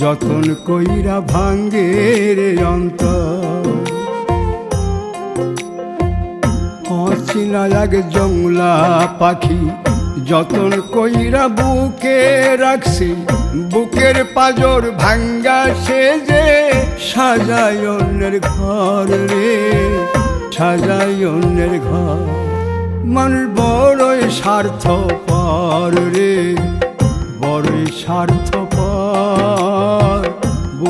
যতন কইরা ভাঙ্গে রে অন্তর অচিনা এক জংলা পাখি যতন কইরা বুকে রাখছি, বুকের পাজর ভাঙ্গা সে যে সাজায় অন্যের ঘর রে, সাজায় অন্যের ঘর। মানুষ বড়ই স্বার্থ পর রে, বড়ই স্বার্থ পর